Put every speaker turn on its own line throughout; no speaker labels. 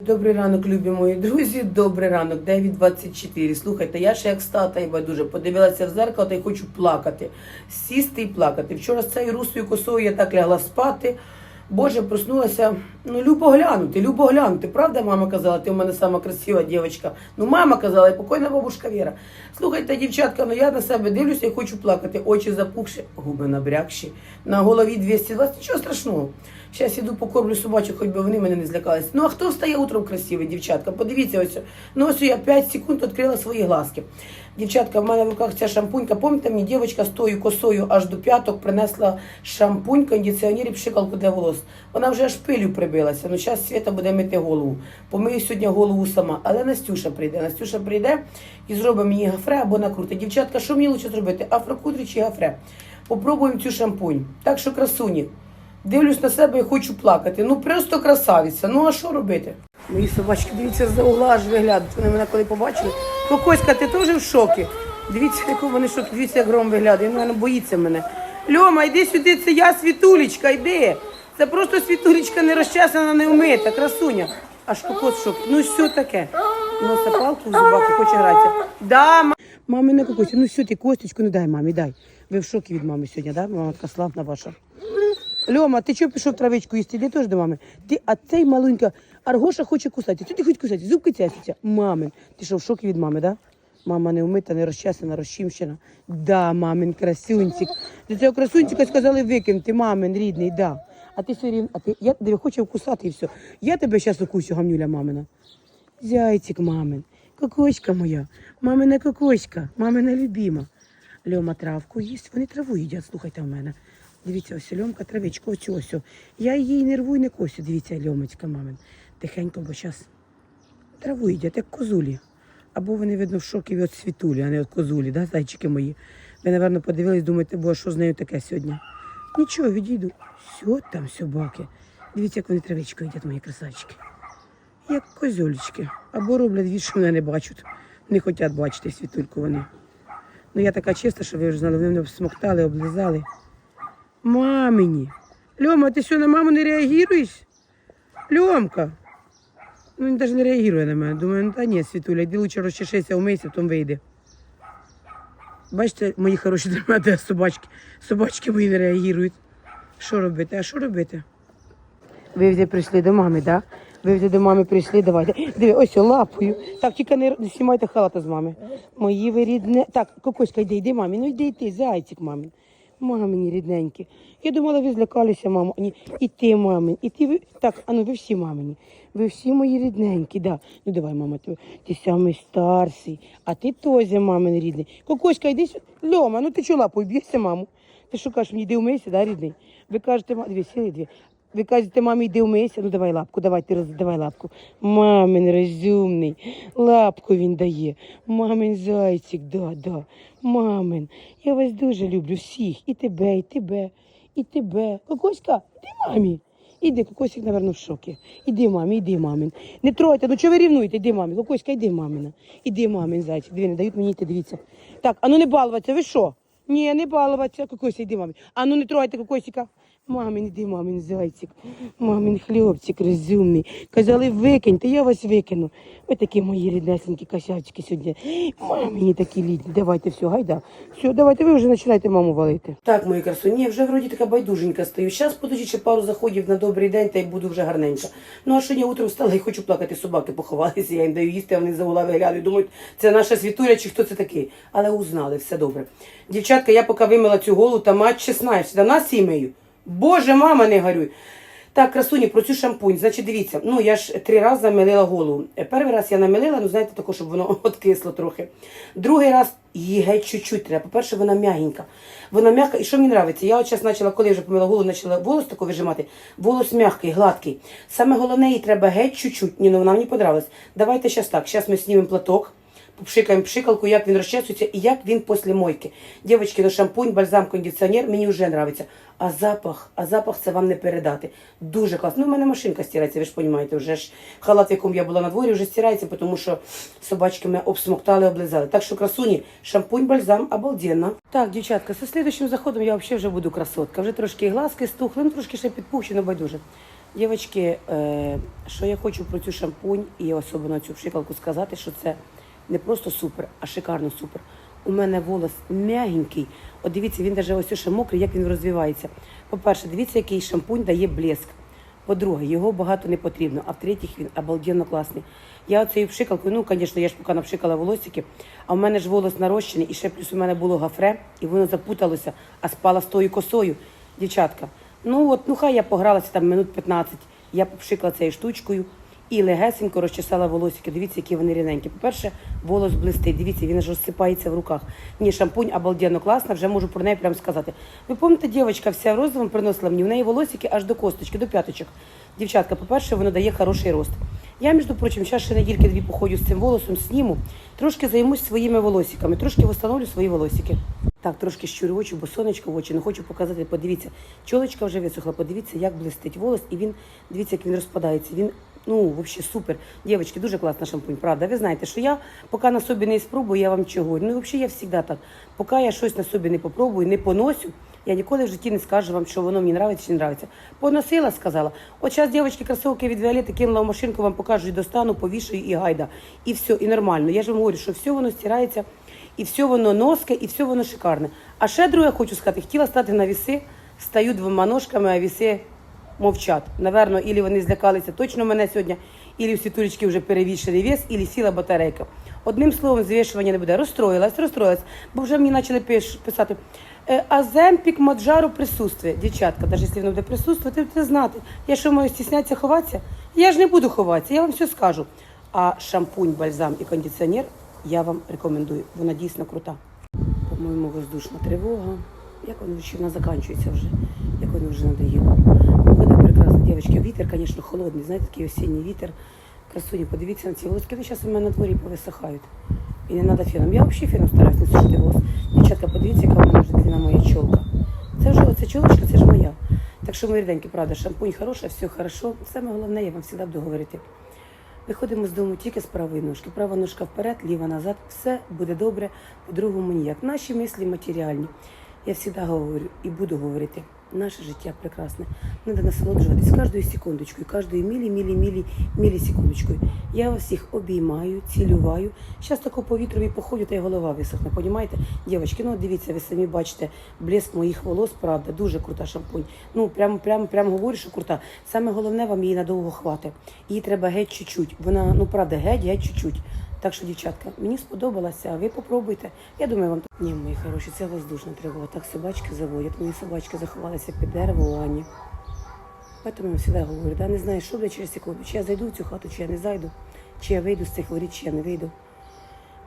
Добрий ранок, любі мої друзі. Добрий ранок, 9.24. Слухайте, я ще як стата і байдуже подивилася в зеркало та й хочу плакати. Сісти і плакати. Вчора з цією русою косою я так лягла спати. Боже, проснулася. Ну, любо глянути, любо глянути. Правда, мама казала, ти у мене сама красива дівчинка. Ну, мама казала, і покойна бабушка Віра. Слухайте, дівчатка, ну я на себе дивлюся і хочу плакати. Очі запухші, губи набрякші, на голові 220, нічого страшного. Зараз іду покормлю собачок, хоч би вони мене не злякались. Ну а хто встає утром красивий, дівчатка? Подивіться ось. Ну ось я 5 секунд відкрила свої глазки. Дівчатка, в мене в руках ця шампунька. Пам'ятаєте, мені дівчинка з тою косою аж до п'яток принесла шампунь, кондиціонер і пшикалку для волос. Вона вже аж пилю прибилася. Ну зараз Свята буде мити голову. Помию сьогодні голову сама. Але Настюша прийде. Настюша прийде і зробить мені гафре або накрути. Дівчатка, що мені лучше зробити? Афрокудрі чи гафре? Попробуємо цю шампунь. Так що красуні. Дивлюсь на себе і хочу плакати. Ну просто красавиця. Ну а що робити? Мої собачки, дивіться, за угла аж виглядають. Вони мене коли побачили. Кокоська, ти теж в шокі? Дивіться, яку вони шокі, дивіться, як гром виглядає. Він, мене боїться мене. Льома, йди сюди, це я світулечка, йди. Це просто світулечка не розчесана, не вмита, красуня. Аж кокос в шокі. Ну що таке? Носа палку в зубах і хоче гратися. Да, ма... Мами не кокося, ну що ти, косточку не дай мамі, дай. Ви в шокі від мами сьогодні, да? Мама така славна ваша. Льома, ти чого пішов травичку їсти? Іди теж до мами. Ти, а цей маленька Аргоша хоче кусати. Що ти хочеш кусати? Зубки цясяться. Мамин. Ти що, в шокі від мами, да? Мама не вмита, не розчесана, розчимщена. Да, мамин, красунчик. До цього красунчика сказали викинути, мамин, рідний, да. А ти все рівно, а ти, я тебе хочу вкусати і все. Я тебе зараз укусю, гамнюля мамина. Зайчик мамин, кокочка моя, мамина кокочка, мамина любима. Льома травку їсть, вони траву їдять, слухайте в мене. Дивіться, ось Льомка травичку, ось ось. Я її не рву не косю, дивіться, Льомочка мамин. Тихенько, бо зараз траву їдять, як козулі. Або вони, видно, в шокі від світулі, а не від козулі, да, зайчики мої. Ви, напевно, подивились, думаєте, бо що з нею таке сьогодні? Нічого, відійду. Що там собаки? Дивіться, як вони травичку їдять, мої красавчики. Як козюлечки. Або роблять від, що мене не бачать. Не хочуть бачити світульку вони. Ну я така чиста, що ви вже знали, вони мене обсмоктали, облизали. Мамині. Льома, ти що на маму не реагуєш? Льомка. Ну, він навіть не реагує на мене. Думаю, ну та ні, Світуля, йди лучше розчешися, умийся, потім вийде. Бачите, мої хороші мене собачки. Собачки мої не реагують. Що робити? А що робити? Ви вже прийшли до мами, так? Да? Ви вже до мами прийшли, давайте. Диви, ось лапою. Так, тільки не знімайте халата з мами. Мої ви рідне. Так, кокоська, йди, йди, мамі. Ну йди, йди, зайчик, мамі. Мамині рідненькі. Я думала, ви злякалися, мамо. Ні, і ти, мамин, і ти ви. Так, а ну ви всі мамині. Ви всі мої рідненькі, да. Ну давай, мама, ти, ти самий старший, а ти теж мамин рідний. Кокоська, йди сюди. Льома, ну ти чула, побійся, маму? Ти що кажеш, мені йди умийся, да, рідний? Ви кажете, ма- дві сіли дві. Ви кажете, мамі, йди умийся, ну давай лапку, давай, ти роз... давай лапку. Мамин розумний, лапку він дає. Мамин зайчик, да, да. Мамин, я вас дуже люблю всіх. І тебе, і тебе, і тебе. Кокоська, іди мамі. Іди, кокосик, напевно, в шокі. Іди, мамі, іди, мамин. Не тройте, ну чого ви рівнуєте? Іди, мамі. Кокоська, іди, мамина. Іди, мамин, зайчик. Дві не дають мені йти, дивіться. Так, а ну не балуватися, ви що? Ні, не балуватися, кокося, йди, мамі. А ну не тройте кокосика. Мамин, іди, мамин зайчик, мамин хлібчик розумний. Казали, викиньте, я вас викину. Ви такі мої ріднесенькі косячки сьогодні. Мамині такі літні. Давайте все, гайда. Все, давайте, ви вже починаєте маму валити. Так, мої красуні, я вже вроді така байдуженька стою. Зараз подожди ще пару заходів на добрий день, та й буду вже гарненька. Ну а що я утром встала і хочу плакати, собаки поховалися, я їм даю їсти, а вони за угла виглядають, думають, це наша світуля чи хто це такий. Але узнали, все добре. Дівчатка, я поки вимила цю голову, та мать чесна, я всегда нас сімею. Боже, мама, не горюй. Так, красуні, про цю шампунь. Значить, дивіться, ну я ж три рази милила голову. Перший раз я намилила, ну знаєте, тако, щоб воно откисло трохи. Другий раз її геть чуть-чуть треба. По-перше, вона м'ягенька. Вона м'яка, і що мені подобається? Я от зараз почала, коли вже помила голову, почала волос тако вижимати. Волос м'який, гладкий. Саме головне, їй треба геть чуть-чуть. Ні, ну вона мені подобалась. Давайте зараз так. Зараз ми знімемо платок. Попшикаємо пшикалку, як він розчесується і як він після мойки. Дівчатки, ну шампунь, бальзам, кондиціонер мені вже подобається. А запах, а запах це вам не передати. Дуже класно. Ну, в мене машинка стирається, ви ж розумієте, вже ж халат, в якому я була на дворі, вже стирається, тому що собачки мене обсмоктали, облизали. Так що красуні, шампунь, бальзам, обалденно. Так, дівчатка, зі слідуючим заходом я взагалі вже буду красотка. Вже трошки глазки стухли, ну трошки ще підпухчено байдуже. Дівчатки, е, що я хочу про цю шампунь і особливо цю пшикалку сказати, що це не просто супер, а шикарно супер. У мене волос м'ягенький. От дивіться, він навіть ось ще мокрий, як він розвивається. По-перше, дивіться, який шампунь дає блеск. По-друге, його багато не потрібно, а в-третіх, він обалденно класний. Я оцею пшикалкою, ну, звісно, я ж поки напшикала волосики, а в мене ж волос нарощений, і ще плюс у мене було гафре, і воно запуталося, а спала з тою косою. Дівчатка, ну от, ну хай я погралася там минут 15, я попшикала цією штучкою і легесенько розчесала волосики. Дивіться, які вони рівненькі. По-перше, волос блистить, дивіться, він аж розсипається в руках. Ні, шампунь обалденно класна, вже можу про неї прямо сказати. Ви пам'ятаєте, дівчинка вся в розовому приносила мені, в неї волосики аж до косточки, до п'яточок. Дівчатка, по-перше, воно дає хороший рост. Я, між прочим, зараз ще недільки дві походжу з цим волосом, сніму, трошки займусь своїми волосиками, трошки встановлю свої волосики. Так, трошки щурю очі, бо сонечко в очі, не хочу показати. Подивіться, чолочка вже висохла, подивіться, як блистить волос, і він, дивіться, як він розпадається. Він, ну, взагалі супер. Дівчатки, дуже класна шампунь, правда. Ви знаєте, що я поки на собі не спробую, я вам чого. Ну, взагалі, я завжди так. Поки я щось на собі не попробую, не поносю, я ніколи в житті не скажу вам, що воно мені нравиться чи не нравиться. Поносила, сказала. От зараз, дівчатки, кросовки від Віолети кинула в машинку, вам покажу достану, повішаю і гайда. І все, і нормально. Я ж вам говорю, що все воно стирається, і все воно носке, і все воно шикарне. А ще друге хочу сказати, хотіла стати на віси, стаю двома ножками, а віси мовчать. Наверно, ілі вони злякалися точно мене сьогодні, ілі в світулечки вже перевішений вес, ілі сіла батарейка. Одним словом, звішування не буде. Розстроїлась, розстроїлась, бо вже мені почали пиш- писати. «Е, А земпік Маджару присутствує. Дівчатка, навіть якщо воно буде присутствувати, будете знати. Я що маю стіснятися ховатися? Я ж не буду ховатися, я вам все скажу. А шампунь, бальзам і кондиціонер я вам рекомендую. Вона дійсно крута. По-моєму, воздушна тривога. Як воно вона закінчується вже, як воно вже надоїло. Дівчатки. Вітер, звісно, холодний, знаєте, такий осінній вітер. Красуні, подивіться на ці волоски. Вони зараз у мене на дворі повисихають. І не треба феном. Я взагалі феном стараюсь не сушити волос. Дівчатка, подивіться, яка в мене вже длина моя чолка. Це вже оця чолочка, це ж моя. Так що, мої ріденькі, правда, шампунь хороша, все хорошо. Саме головне, я вам завжди буду говорити. Виходимо з дому тільки з правої ножки. Права ножка вперед, ліва назад. Все буде добре, по-другому ніяк. Наші мислі матеріальні. Я завжди говорю і буду говорити. Наше життя прекрасне. Треба насолоджуватись кожною секундочкою, кожною мілі, мілі, мілі, мілі секундочкою. Я вас всіх обіймаю, цілюваю. Зараз тако по вітрові походю, та й голова висохне. Понімаєте? Дівчатки, ну дивіться, ви самі бачите блеск моїх волос, правда, дуже крута шампунь. Ну, прямо, прямо, прямо говорю, що крута. Саме головне, вам її надовго хватить. Її треба геть чуть-чуть. Вона, ну правда, геть, геть чуть-чуть. Так що, дівчатка, мені сподобалося, ви попробуйте. Я думаю, вам ні, мої хороші, це воздушна тривога. Так собачки заводять. Мої собачки заховалися під дерево Ані. Тому я завжди говорю, да, не знаю, що буде через секунду, чи я зайду в цю хату, чи я не зайду, чи я вийду з цих воріт, чи я не вийду.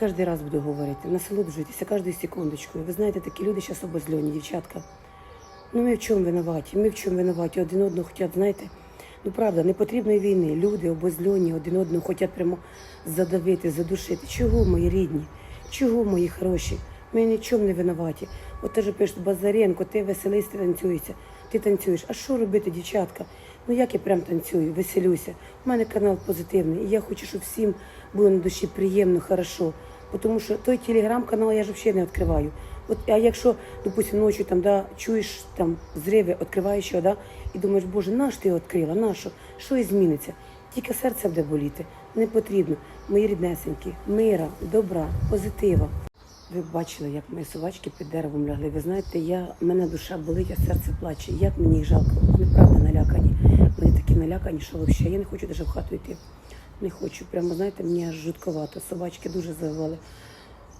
Кожен раз буду говорити, насолоджуйтеся кожною секундочкою. Ви знаєте, такі люди зараз обозльоні, дівчатка. Ну ми в чому винуваті? Ми в чому винуваті? Один одного хочуть, знаєте, ну правда, непотрібної війни. Люди обозльоні, один одного хочуть прямо задавити, задушити. Чого, мої рідні? Чого, мої хороші? Ми нічому не винуваті. От теж пишуть, Базаренко, ти веселись, ти танцюєшся. Ти танцюєш. А що робити, дівчатка? Ну як я прям танцюю, веселюся. У мене канал позитивний, і я хочу, щоб всім було на душі приємно, хорошо. Тому що той телеграм-канал я ж взагалі не відкриваю. От, а якщо, допустим, ночі там, да, чуєш там зриви, відкриваєш його, да, і думаєш, боже, наш ти його відкрила, нащо? Що і зміниться? Тільки серце буде боліти. Не потрібно. Мої ріднесенькі, мира, добра, позитива. Ви бачили, як мої собачки під деревом лягли. Ви знаєте, я, мене душа болить, а серце плаче. Як мені їх жалко. Вони правда налякані. Вони такі налякані, що взагалі я не хочу навіть в хату йти. Не хочу. Прямо, знаєте, мені аж жутковато. Собачки дуже завивали.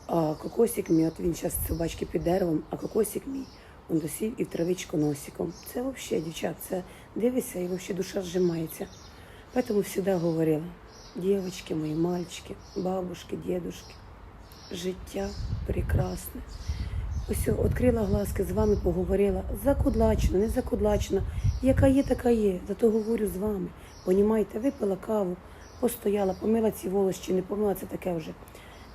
А кокосик мій, от він зараз собачки під деревом, а кокосик мій, він досів і в травичку носиком. Це взагалі, дівчат, це дивишся і взагалі душа зжимається. Поэтому всегда говорила, девочки мої, мальчики, бабушки, дедушки, життя прекрасне. Ось відкрила глазки, з вами поговорила. Закудлачена, не закудлачена. Яка є, така є. Зато говорю з вами. Понімаєте, випила каву, постояла, помила ці волос чи не помила, це таке вже.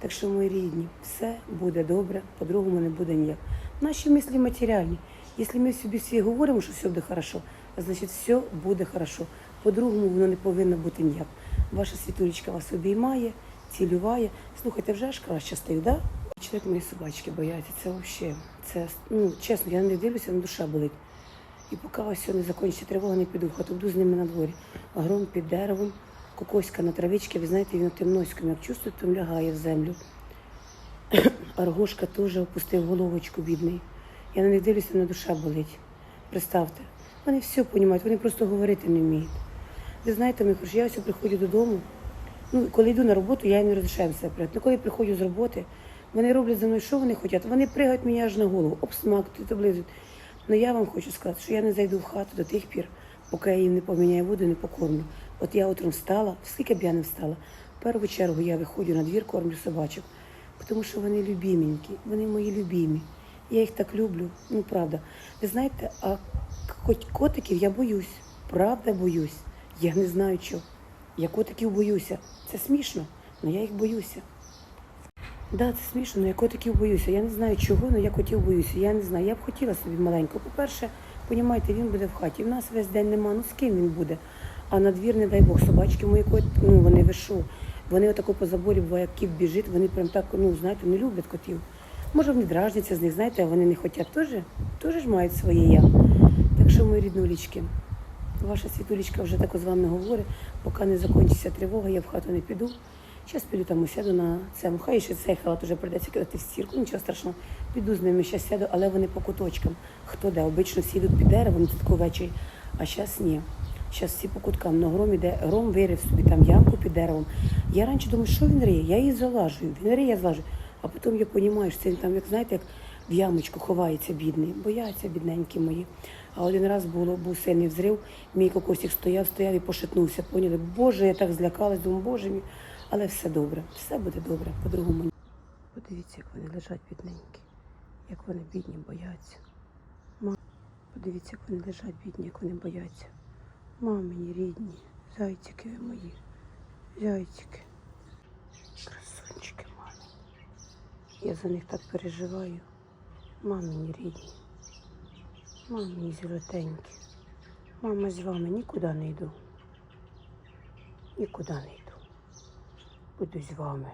Так що, мої рідні, все буде добре, по-другому не буде ніяк. Наші мислі матеріальні. Якщо ми собі всі говоримо, що все буде хорошо, значить все буде хорошо. По-другому воно не повинно бути ніяк. Ваша світулечка вас обіймає, цілюває. Слухайте, вже аж краще стаю, да? Чоловік мої собачки бояться. Це взагалі, це ну чесно, я не дивлюся, на душа болить. І поки ось не закінчиться тривога, не піду хату, буду з ними на дворі. Гром під деревом, кокоська на травичці, ви знаєте, він тим носьком, як чувствує, то лягає в землю. Аргошка теж опустив головочку бідний. Я на них дивлюся, на душа болить. Представте, вони все розуміють, вони просто говорити не вміють. Ви знаєте, хороший, я ось приходжу додому. Ну, коли йду на роботу, я їм не розрішаю все перед. Ну, коли приходжу з роботи, вони роблять за мною, що вони хочуть. Вони пригають мені аж на голову, обсмактують, облизують. Ну я вам хочу сказати, що я не зайду в хату до тих пір, поки я їм не поміняю воду, не покормлю. От я утром встала, скільки б я не встала, в першу чергу я виходжу на двір, кормлю собачок, тому що вони любіменькі, вони мої любімі. Я їх так люблю, ну правда. Ви знаєте, а хоч котиків я боюсь, правда боюсь. Я не знаю чого. Я котиків боюся. Це смішно, але я їх боюся. Да, це смішно, але я котиків боюся. Я не знаю чого, але я котів боюся. Я не знаю. Я б хотіла собі маленького. По-перше, понімаєте, він буде в хаті. В нас весь день нема, ну з ким він буде. А на двір, не дай Бог, собачки мої кот, ну вони ви що? Вони отако по заборі, буває, як кіт біжить, вони прям так, ну знаєте, не люблять котів. Може, вони дражняться з них, знаєте, а вони не хочуть теж, теж ж мають своє я. Так що, мої ріднулічки, Ваша світулечка вже так з вами говорить, поки не закінчиться тривога, я в хату не піду. Зараз піду там сяду на цьому. Хай ще цей халат вже прийдеться кидати в стірку, нічого страшного. Піду з ними, зараз сяду, але вони по куточкам. Хто де? Обично всі йдуть під деревом, тут ввечері, а зараз ні. Зараз всі по куткам. На гром іде, гром вирив собі там ямку під деревом. Я раніше думаю, що він риє? Я її залажую. Він риє, я залажую. А потім я розумію, що він там, як знаєте, як в ямочку ховається бідний. Бояться бідненькі мої. А один раз було, був сильний взрив, мій кокосик стояв, стояв і пошатнувся. Поняли? Боже, я так злякалась, думаю, боже мій. Але все добре, все буде добре, по-другому. Подивіться, як вони лежать бідненькі, як вони бідні бояться. Подивіться, як вони лежать бідні, як вони бояться. Мамині рідні, зайчики ви мої, зайчики, красунчики мамі. Я за них так переживаю. Мамині рідні. Мамині золотенькі. Мама з вами нікуди не йду. Нікуди не йду. Буду з вами,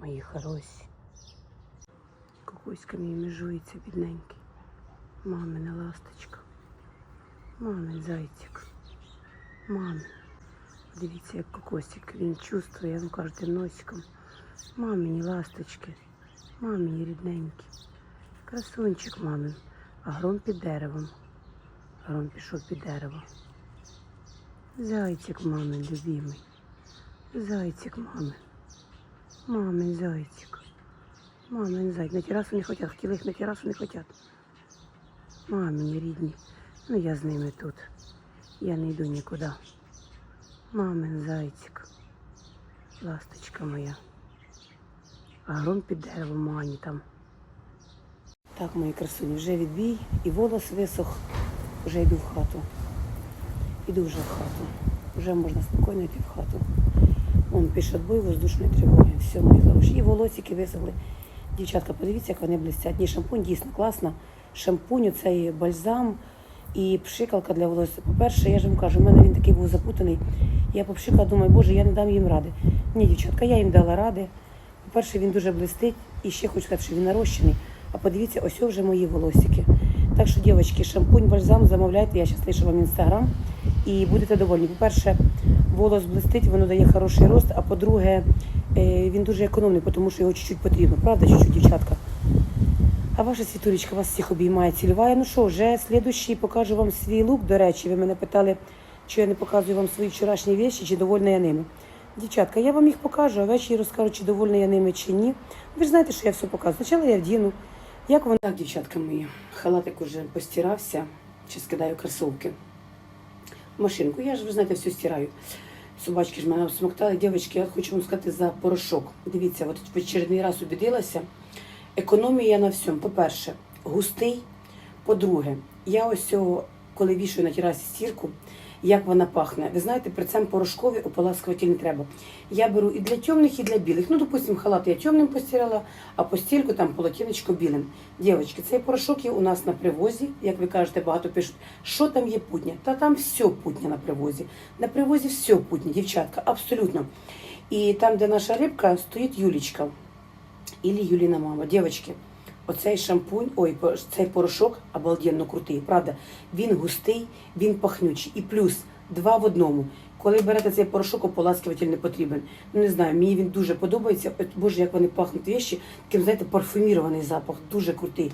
мої хороші. Кокоська мені межується бідненький. Мамина ласточка. Мамин зайчик. Мамин. Дивіться, як кокосик. Він чувствує, я вам кажу, носиком. Мамині ласточки. Мамині рідненькі. Красунчик мамин. А гром під деревом. Гром пішов під дерево. Зайчик мамин любимий. Зайчик мамин. Мамин зайчик. Мамин зайчик. На терасу не хотят. Хотіли їх на терасу не хотят. Мамині рідні. Ну я з ними тут. Я не йду нікуди. Мамин зайчик. Ласточка моя. А гром під деревом мані там. Так, мої красуні, вже відбій і волос висох. Вже йду в хату. Іду вже в хату. Вже можна спокійно йти в хату. Вон пише бой воздушної тривоги. Все, мої хороші. І волосики висохли. Дівчатка, подивіться, як вони блистять. Ні, шампунь дійсно класно. Шампунь, цей бальзам і пшикалка для волосся. По-перше, я ж вам кажу, в мене він такий був запутаний. Я попшикала, думаю, боже, я не дам їм ради. Ні, дівчатка, я їм дала ради. По-перше, він дуже блистить. І ще хочу сказати, що він нарощений. А подивіться, ось вже мої волосики. Так що, дівчатки, шампунь, бальзам замовляйте. Я зараз лишу вам інстаграм і будете довольні. По-перше, волос блистить, воно дає хороший рост. А по-друге, е, він дуже економний, тому що його чуть-чуть потрібно. Правда, чуть-чуть, дівчатка? А ваша світулечка вас всіх обіймає, цілюває. Ну що, вже слідущий покажу вам свій лук. До речі, ви мене питали, чи я не показую вам свої вчорашні віші, чи довольна я ними. Дівчатка, я вам їх покажу, а ввечері розкажу, чи довольна я ними, чи ні. Ви ж знаєте, що я все показую. Спочатку я вдіну. Як воно? Так, дівчатка мої, халатик уже постирався, чи скидаю кросовки. Машинку. Я ж, ви знаєте, все стираю. Собачки ж мене обсмоктали. Дівчатки, я хочу вам сказати за порошок. Дивіться, от в очередний раз убідилася. Економія на всьому. По-перше, густий. По-друге, я ось цього, коли вішаю на терасі стірку, як вона пахне. Ви знаєте, при цьому порошкові ополаскувати не треба. Я беру і для темних, і для білих. Ну, допустим, халат я темним постирала, а постільку там полотенечко білим. Дівчатки, цей порошок є у нас на привозі. Як ви кажете, багато пишуть, що там є путня. Та там все путня на привозі. На привозі все путня, дівчатка, абсолютно. І там, де наша рибка, стоїть Юлічка. Или Юліна мама. Дівчатки, Оцей шампунь, ой, цей порошок обалденно крутий, правда. Він густий, він пахнючий. І плюс два в одному. Коли берете цей порошок, ополаскиватель не потрібен. Ну не знаю, мені він дуже подобається. Боже, як вони пахнуть вещі, таким, знаєте, парфумірований запах, дуже крутий.